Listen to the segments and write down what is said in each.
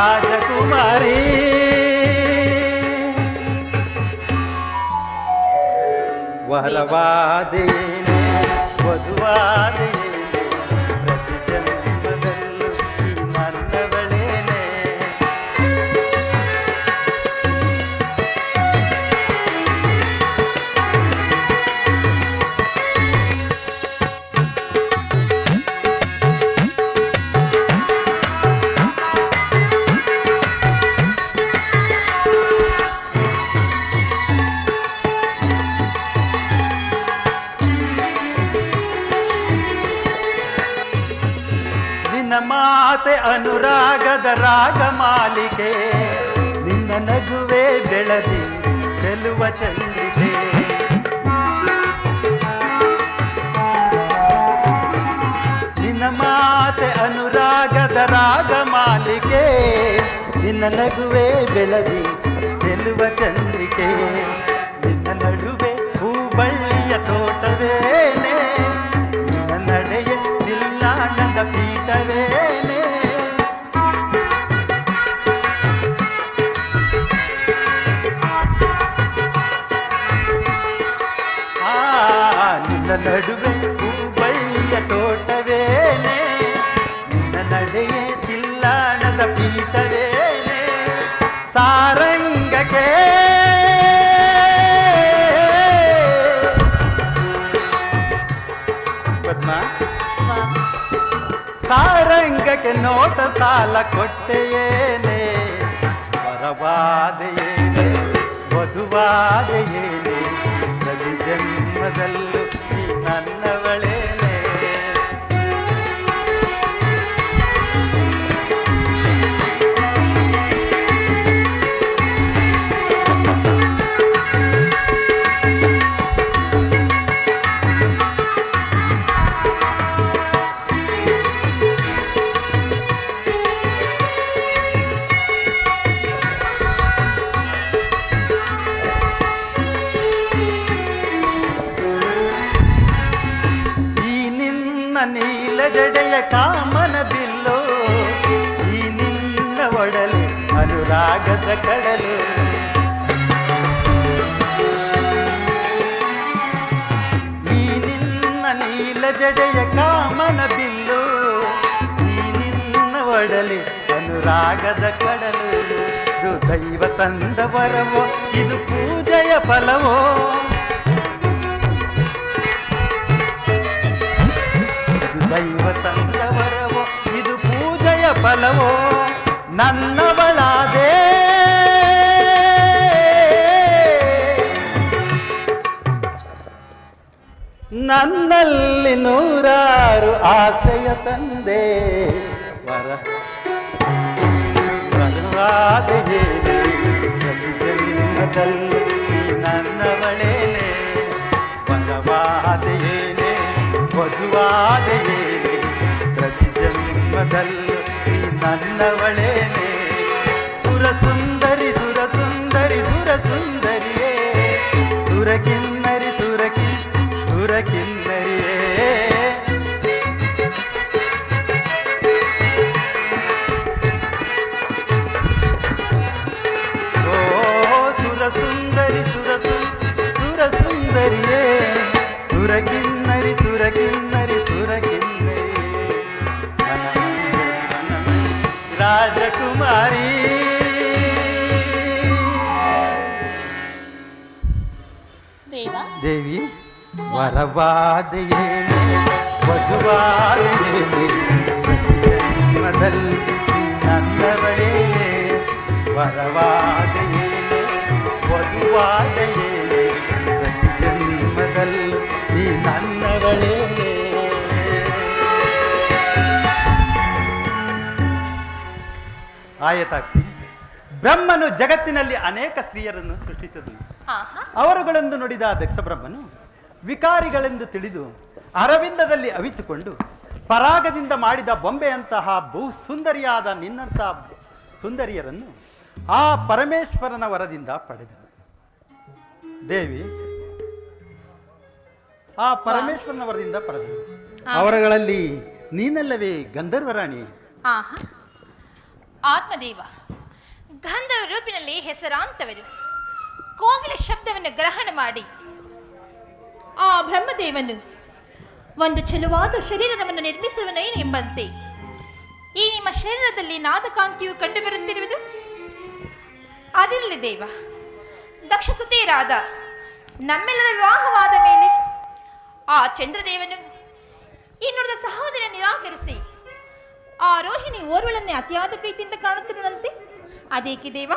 राजकुमारी वरवादिनी वधुवाद ಅನುರಾಗದ ರಾಗ ಮಾಲಿಕೆ. ನಿನ್ನ ನಗುವೆ ಬೆಳದಿ ಚೆಲುವ ಚಂದ್ರಿಕೆ ನಿನ್ನ ಮಾತೆ ಅನುರಾಗದ ರಾಗ ಮಾಲಿಕೆ. ನಿನ್ನ ನಗುವೆ ಬೆಳದಿ ಚೆಲುವ ಚಂದ್ರಿಕೆ ಸಾಲ ಕೊಟ್ಟೆಯೇನೆ? ವರವಾದೆಯೇನೆ? ವಧುವಾದೆಯೇನೆ ನೀಲ ಜಡೆಯ ಕಾಮನ ಬಿಲ್ಲು, ಈ ನಿನ್ನ ಒಡಲು ಅನುರಾಗದ ಕಡಲು. ಈ ನಿನ್ನ ನೀಲ ಜಡೆಯ ಕಾಮನ ಬಿಲ್ಲು, ಈ ನಿನ್ನ ಒಡಲಿ ಅನುರಾಗದ ಕಡಲು. ಇದು ದೈವ ತಂದ ಇದು ಪೂಜೆಯ ಫಲವೋ. ದೈವ ತಂದವರವೋ ಇದು ಪೂಜೆಯ ಫಲವೋ ನನ್ನವಳಾದೆ. ನನ್ನಲ್ಲಿ ನೂರಾರು ಆಸೆಯ ತಂದೆ ವರ. ಈ ನನ್ನವಳೇನೆ. ವರವಾದೆಯೇನೆ? ವಧುವಾದೆಯೇನೆ ಪ್ರತಿ ಜನ್ಮದಲ್ಲೂ ಈ ನನ್ನವಳೇನೆ ಸುರ ಸುಂದರಿ ಸುರ ಸುಂದರಿ ಸುರ ಸುಂದರಿಯೇ ವರವಾದೆಯೇನೆ ವಧುವಾದೆಯೇನೆ ಮದಲ್ ನನ್ನವಳೇನೆ ವರವಾದೆಯೇನೆ ವಧುವಾದೆಯೇನೆ ಪ್ರತಿ ಜನ್ಮದಲ್ಲೂ ನೀ ನನ್ನವಳೇನೆ ಆಯತಾಕ್ಷಿ ಬ್ರಹ್ಮನು ಜಗತ್ತಿನಲ್ಲಿ ಅನೇಕ ಸ್ತ್ರೀಯರನ್ನು ಸೃಷ್ಟಿಸಿದನು. ಅವರುಗಳನ್ನು ನೋಡಿದ ನುಡಿದ ದಕ್ಷ ಬ್ರಹ್ಮನು ವಿಕಾರಿಗಳೆಂದು ತಿಳಿದು ಅರವಿಂದದಲ್ಲಿ ಅವಿತುಕೊಂಡು ಪರಾಗದಿಂದ ಮಾಡಿದ ಬೊಂಬೆಯಂತಹ ಬಹು ಸುಂದರಿಯಾದ ನಿನ್ನಂತಹ ಸುಂದರಿಯರನ್ನು ಆ ಪರಮೇಶ್ವರನ ವರದಿಂದ ಪಡೆದನು. ದೇವಿ ಆ ಪರಮೇಶ್ವರನ ವರದಿಂದ ಪಡೆದನು. ಅವರಗಳಲ್ಲಿ ನೀನಲ್ಲವೇ ಗಂಧರ್ವರಾಣಿ ಆಹಾ. ಆತ್ಮದೇವ ಗಂಧರ್ವ ರೂಪಿನಲ್ಲಿ ಹೆಸರಾಂತವರು. ಕೋಗಿಲ ಶಬ್ದವನ್ನು ಗ್ರಹಣ ಮಾಡಿ ಆ ಬ್ರಹ್ಮದೇವನು ಒಂದು ಚೆಲುವಾದ ಶರೀರವನ್ನು ನಿರ್ಮಿಸುವನೇನು ಎಂಬಂತೆ? ಈ ನಿಮ್ಮ ಶರೀರದಲ್ಲಿ ನಾದಕಾಂತಿಯು ಕಂಡುಬರುತ್ತಿರುವುದು? ಅದಿರಲಿ ದೇವ. ದಕ್ಷ ಸುತೇರಾದ ನಮ್ಮೆಲ್ಲರ ವಿವಾಹವಾದ ಮೇಲೆ ಆ ಚಂದ್ರದೇವನು ಇನ್ನುಳಿದ ಸಹೋದರ ನಿರಾಕರಿಸಿ ಆ ರೋಹಿಣಿ ಓರ್ವಳನ್ನೇ ಅತಿಯಾದ ಪ್ರೀತಿಯಿಂದ ಕಾಣುತ್ತಿರುವಂತೆ? ಅದೇಕೆ ದೇವ?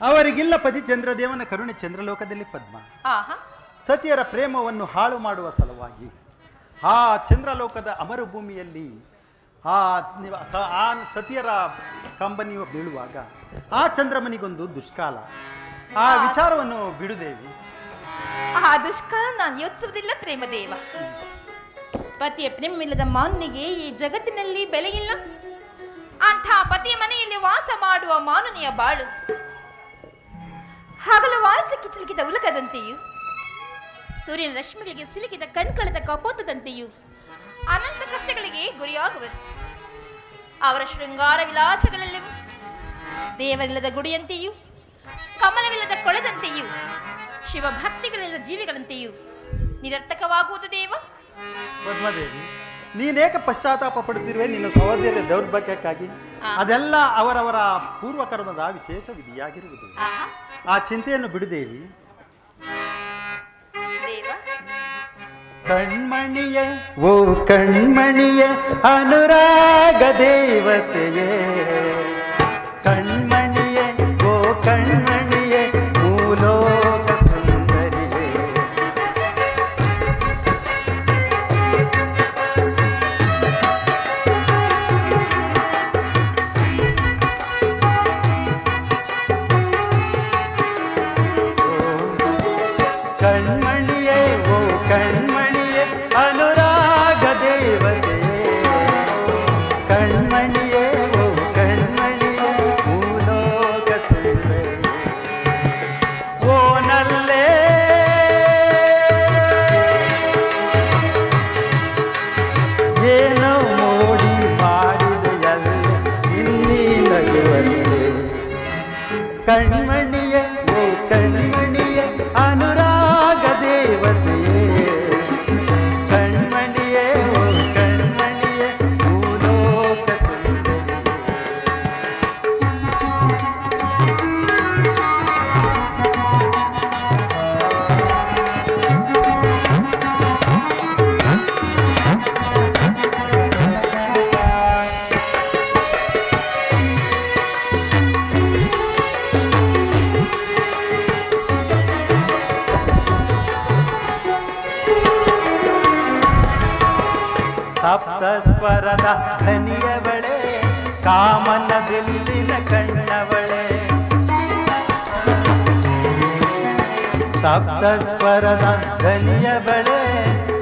ಅವರಿಗಿಲ್ಲ ಪತಿ ಚಂದ್ರದೇವನ ಕರುಣೆ ಚಂದ್ರಲೋಕದಲ್ಲಿ ಪದ್ಮ. ಆಹಾ. ಸತಿಯರ ಪ್ರೇಮವನ್ನು ಹಾಳು ಮಾಡುವ ಸಲುವಾಗಿ ಆ ಚಂದ್ರಲೋಕದ ಅಮರ ಭೂಮಿಯಲ್ಲಿ ಆ ಆ ಸತಿಯರ ಕಂಬನಿಯು ಬೀಳುವಾಗ ಆ ಚಂದ್ರಮನಿಗೊಂದು ದುಷ್ಕಾಲ. ಆ ವಿಚಾರವನ್ನು ಬಿಡುದೇವಿ. ಆ ದುಷ್ಕಾಲ ನಾನು ಯೋಚಿಸುವುದಿಲ್ಲ ಪ್ರೇಮದೇವ. ಪತಿಯ ಪ್ರೇಮವಿಲ್ಲದ ಮಾನನಿಗೆ ಈ ಜಗತ್ತಿನಲ್ಲಿ ಬೆಲೆಯಿಲ್ಲ. ಅಂಥ ಪತಿಯ ಮನೆಯಲ್ಲಿ ವಾಸ ಮಾಡುವ ಮಾನನಿಯ ಬಾಳು. ಹಗಲು ವಾಸಕ್ಕೆ ಸಿಲುಕಿದ ಉಲಕದಂತೆಯೂ ಸೂರ್ಯನ ರಶ್ಮಿಗಳಿಗೆ ಸಿಲುಕಿದ ಕಣ್ಕಳದ ಕಪೋತದಂತೆಯೂ ಅನಂತ ಕಷ್ಟಗಳಿಗೆ ಗುರಿಯಾಗುವರು. ಅವರ ಶೃಂಗಾರ ವಿಲಾಸಗಳಲ್ಲಿ ದೇವರಿಲ್ಲದ ಗುಡಿಯಂತೆಯೂ ಕಮಲವಿಲ್ಲದ ಕೊಳೆದಂತೆಯೂ ಶಿವಭಕ್ತಿಗಳಿಲ್ಲದ ಜೀವಿಗಳಂತೆಯೂ ನಿರರ್ಥಕವಾಗುವುದು ದೇವ. ಪದ್ಮದೇವಿ ನೀನೇಕ ಪಶ್ಚಾತ್ತಾಪ ಪಡುತ್ತಿರುವೆ? ನಿನ್ನ ಸಹೋದರಿಯ ದೌರ್ಭಾಗ್ಯಕ್ಕಾಗಿ. ಅದೆಲ್ಲ ಅವರವರ ಪೂರ್ವಕರ್ಮದ ವಿಶೇಷ ವಿಧಿಯಾಗಿರುವುದು. ಆ ಚಿಂತೆಯನ್ನು ಬಿಡುದೇವಿ ಕಣ್ಮಣಿಯೇ ಓ ಕಣ್ಮಣಿಯೇ ಅನುರಾಗ ದೇವತೆಯೇ ಕಣ್ಮಣಿಯೇ ಓ ಕಣ್ಮಣಿಯೇ ಭೂಲೋಕ ಸುಂದರಿಯೇ ಕಣ್ಮಣಿಯೇ ಸಪ್ತ ಧನಿಯ ಬಳೆ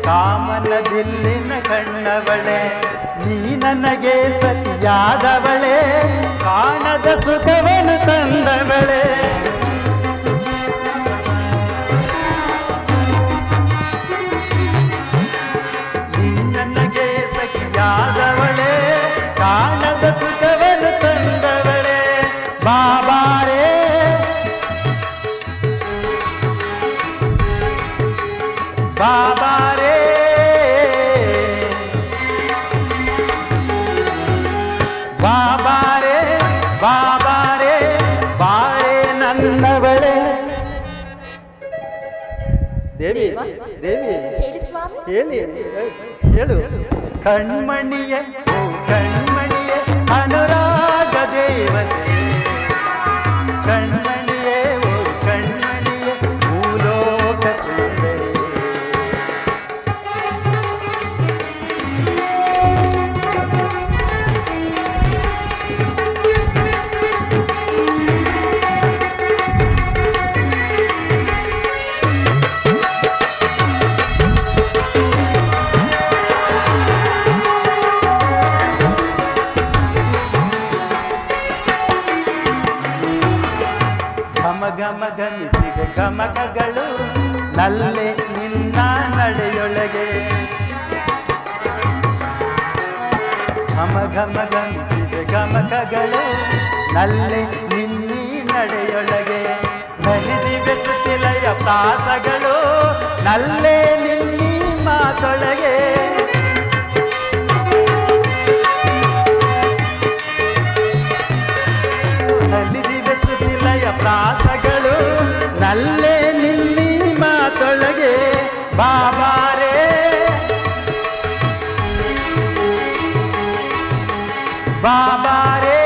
ಕಾಮನ ಬಿಲ್ಲಿನ ಕಣ್ಣವಳೆ ನೀ ನನಗೆ ಸತಿಯಾದವಳೆ ಕಾಣದ ಸುಖವನ್ನು ತಂದವಳೆ. ದೇವಿ ದೇವ? ಹೇಳಿ ಸ್ವಾಮಿ. ಹೇಳಿ ಹೇಳು. ಕಣ್ಮಣಿಯ ಓ ಕಣ್ಮಣಿಯ ಅನುರಾಗ ದೇವತೆ. ಕಣ್ಮಣಿಯೇ ಘಮಿಸಿದ ಗಮಕಗಳು ನಲ್ಲೆ ನಿನ್ನ ನಡೆಯೊಳಗೆ. ಘಮಿಸಿದ ಗಮಕಗಳು ನಲ್ಲೆ ನಿನ್ನಿ ನಡೆಯೊಳಗೆ. ನಲಿದಿವೆ ಸುತ್ತಿಲಯ ಪಾಸಗಳು ನಲ್ಲೆ ನಿನ್ನಿ ಮಾತೊಳಗೆ. ಬಾಬಾರೇ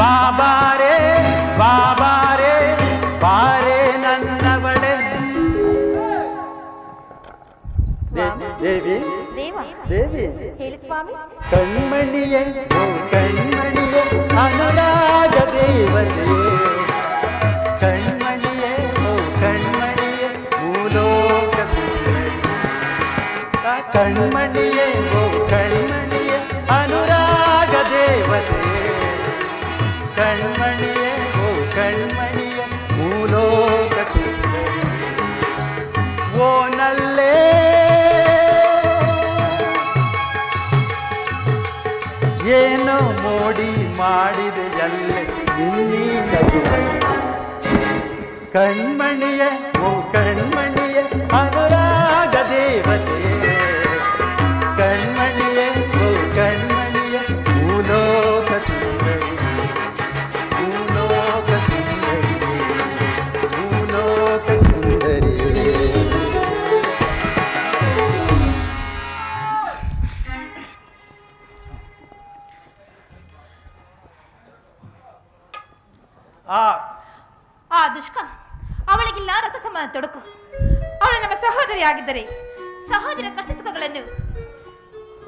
ಬಾಬಾರೇ ಬಾಬಾರೇ ಬಾರೇ ನನ್ನವಳೆ ಸ್ವಾಮಿ ದೇವಿ ದೇವ ದೇವಿ ಹೇಳಿ ಸ್ವಾಮಿ ಕಣ್ಮಣಿಯೇ ಓ ಕಣ್ಮಣಿಯೇ ಅನುರಾಗ ದೇವತೆ ಕಣ್ಮಣಿಯೇ, ಓ ಕಣ್ಮಣಿಯೇ, ಅನುರಾಗ ದೇವತೆ. ಕಣ್ಮಣಿಯೇ, ಓ ಕಣ್ಮಣಿಯೇ ಮೂಲೋಕ ಓ ನಲ್ಲೇ. ಏನೋ ಮೋಡಿ ಮಾಡಿದೆ ಎಲ್ಲೆ ನಿನ್ನೀ ನಗುವೆ ಆಗಿದ್ದರೆ ಸಹೋದರ ಕಷ್ಟ ಸುಖಗಳನ್ನು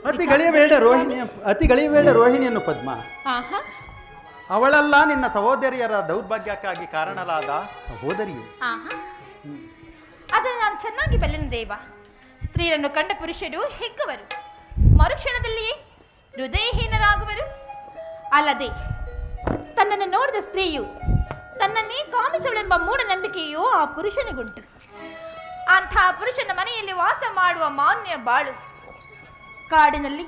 ಅತಿ ಗಳಿಯಬೇಡ ರೋಹಿಣಿ ಅತಿ ಗಳಿಯಬೇಡ ರೋಹಿಣಿಯನ್ನು ಪದ್ಮ. ಆಹಾ. ಅವಳಲ್ಲ ನಿನ್ನ ಸಹೋದರಿಯರ ದೌರ್ಭಾಗ್ಯಕ್ಕಾಗಿ ಕಾರಣಲಾದ ಸಹೋದರಿಯು. ಆಹಾ. ಅದನ್ನು ನಾನು ಚೆನ್ನಾಗಿ ಬಲ್ಲೆನು ದೇವ. ಸ್ತ್ರೀಯರನ್ನು ಕಂಡ ಪುರುಷರು ಹಿಗ್ಗುವರು. ಮರುಕ್ಷಣದಲ್ಲಿಯೇ ಹೃದಯಹೀನರಾಗುವರು. ಅಲ್ಲದೆ ತನ್ನನ್ನು ನೋಡಿದ ಸ್ತ್ರೀಯು ತನ್ನನ್ನೇ ಕಾಮಿಸಳೆಂಬ ಮೂಢನಂಬಿಕೆಯು ಆ ಪುರುಷನಿಗುಂಟು. ಅಂಥ ಪುರುಷನ ಮನೆಯಲ್ಲಿ ವಾಸ ಮಾಡುವ ಮಾನ್ಯ ಬಾಳು. ಕಾಡಿನಲ್ಲಿ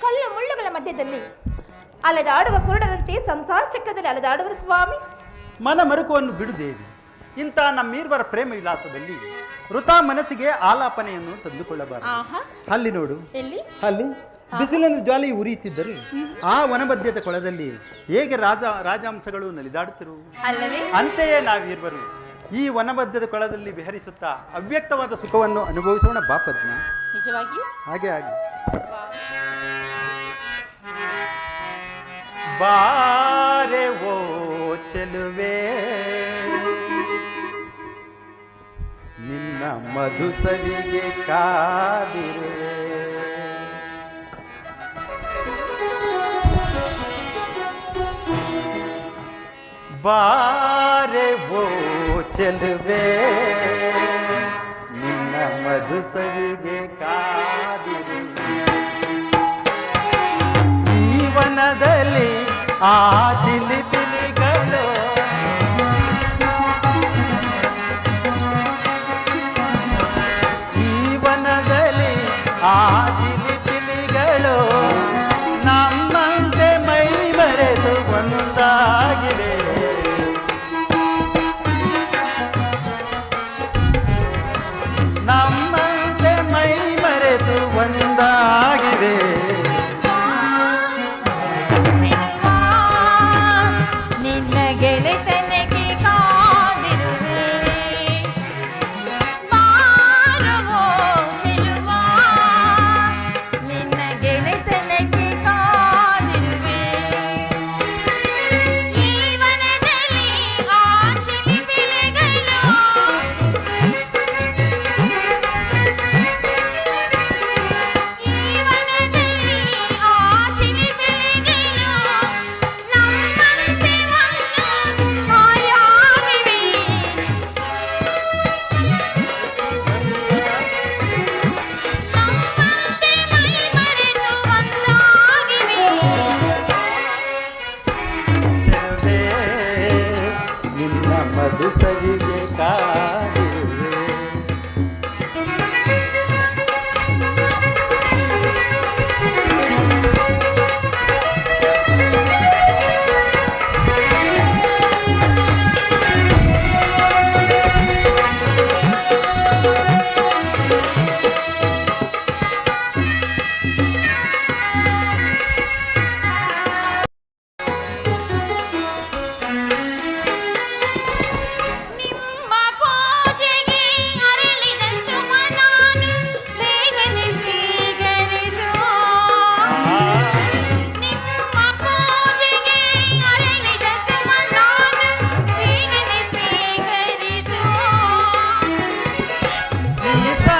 ಕಲ್ಲು ಮುಳ್ಳುಗಳ ಮಧ್ಯದಲ್ಲಿ ಅಲೆದಾಡುವ ಕುರುಡರಂತೆ ಸಂಸಾರ ಚಕ್ರದಲ್ಲಿ ಅಲೆದಾಡುವರು ಸ್ವಾಮಿ. ಮನ ಮರುಕವನ್ನು ಬಿಡುದೇವಿ ಇಂಥ ನಮ್ಮೀರ್ವರ ಪ್ರೇಮ ವಿಲಾಸದಲ್ಲಿ ವೃತ ಮನಸ್ಸಿಗೆ ಆಲಾಪನೆಯನ್ನು ತಂದುಕೊಳ್ಳಬಾರದು. ಅಲ್ಲಿ ನೋಡು. ಅಲ್ಲಿ. ಬಿಸಿಲಿನ ಜ್ವಾಲಿ ಉರಿಯುತ್ತಿದ್ದರು ಆ ವನಬದ್ಧದ ಕೊಳದಲ್ಲಿ ಹೇಗೆ ರಾಜ ರಾಜಾಂಶಗಳು ನಲಿದಾಡುತ್ತಿರು? ಅಂತೆಯೇ ನಾವಿರುವರು. ಈ ವನಬದ್ಧದ ಕೊಳದಲ್ಲಿ ವಿಹರಿಸುತ್ತಾ ಅವ್ಯಕ್ತವಾದ ಸುಖವನ್ನು ಅನುಭವಿಸೋಣ ಬಾ ಪದ್ಮ. ನಿಜವಾಗಿಯೂ ಹಾಗೆ ಆಗಿ ಬಾರೆ ಓ ಚೆಲುವೆ. ನಿನ್ನ ಮಧುಸರಿಗೆ ಕಾದಿರುವೆ. ಬಾರೆ ಓ ಚೆಲುವೆ. ನಿನ್ನ ಮಧುಸರಿಗೆ ಕಾದಿರು. ಜೀವನದಲ್ಲಿ ಆ ಚಿಲಿ ಜೀವನದಲ್ಲಿ ಆ ಜಿಲಿಬಿಲಿಗಳು If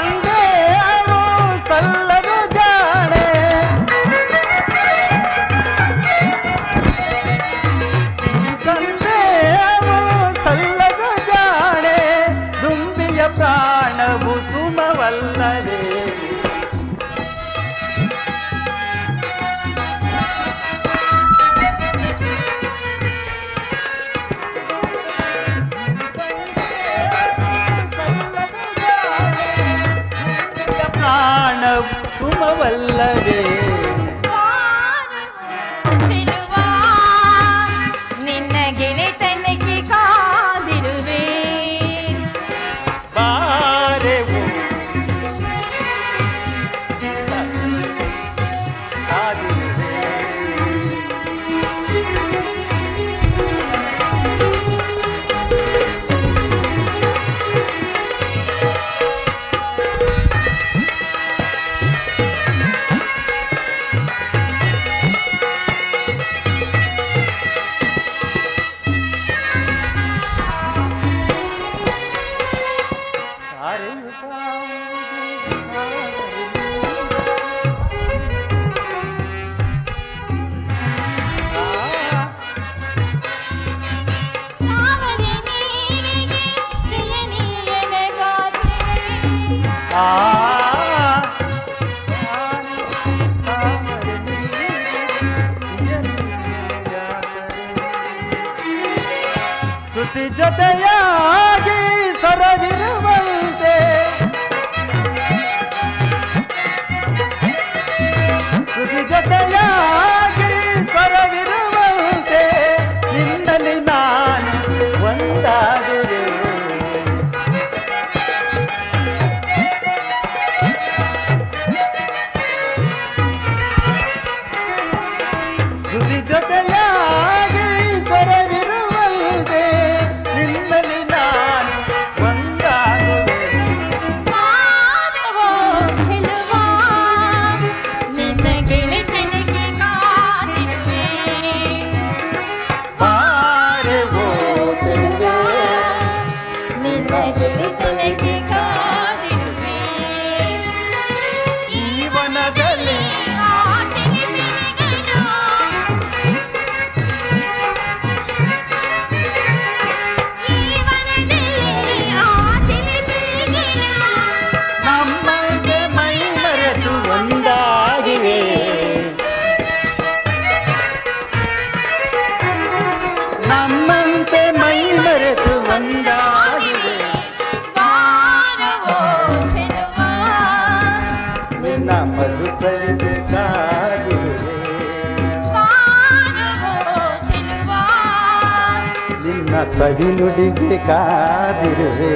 ಸವಿನುಡಿಗೆ ಕಾದಿರುವೆ